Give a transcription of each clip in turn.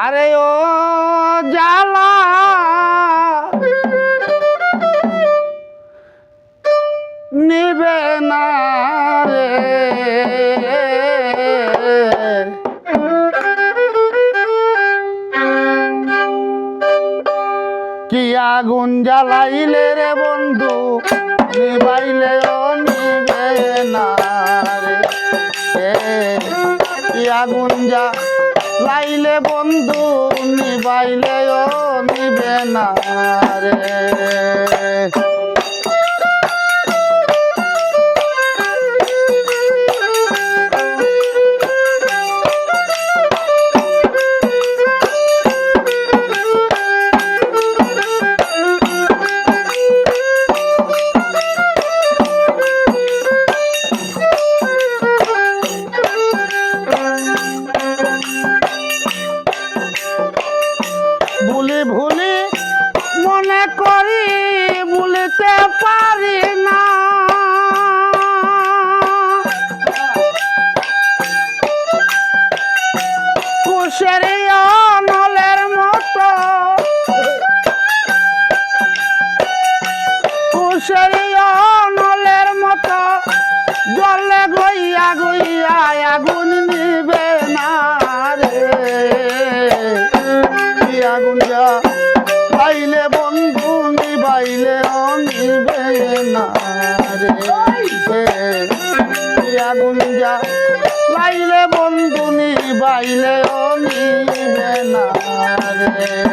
আরে ও জালা নিবে না রে। কি আগুন জ্বালাইলে রে বন্ধু? নিবাইলে ও নিবে না রে। কি আগুন যা লাইলে বন্ধু নিবাইলে ও নিবে না রে। ভুলি ভুলি, মনে করি ভুলিতে পারি না। কুশের নলের মতো, কুশের নলের মতো, জলে গইয়া গইয়া আগুন যা। পাইলে বন্ধু নিবাইলে ও নিবে না রে। কি আগুন যা। লাইলে বন্ধু নিবাইলে অনিবে না রে।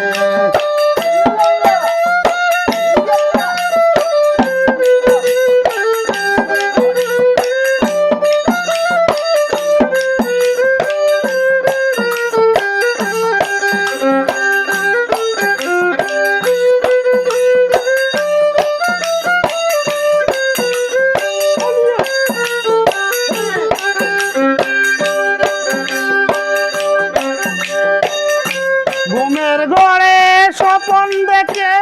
স্বপন দেখে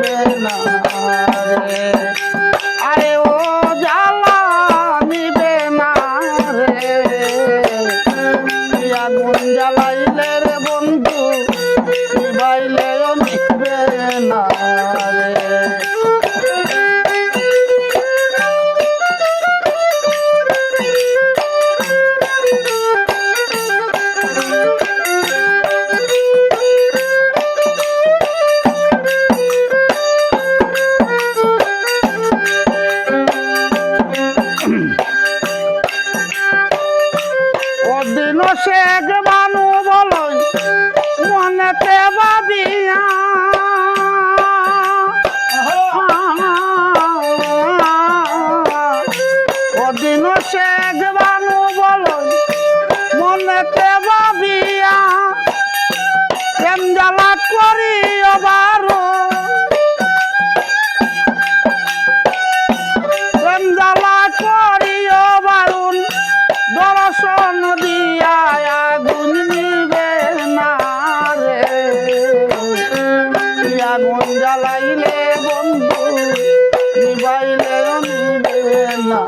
নিবে না আরে ও জ্বালা নিবে না রে। আগুন জ্বালাইলে chega.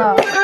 না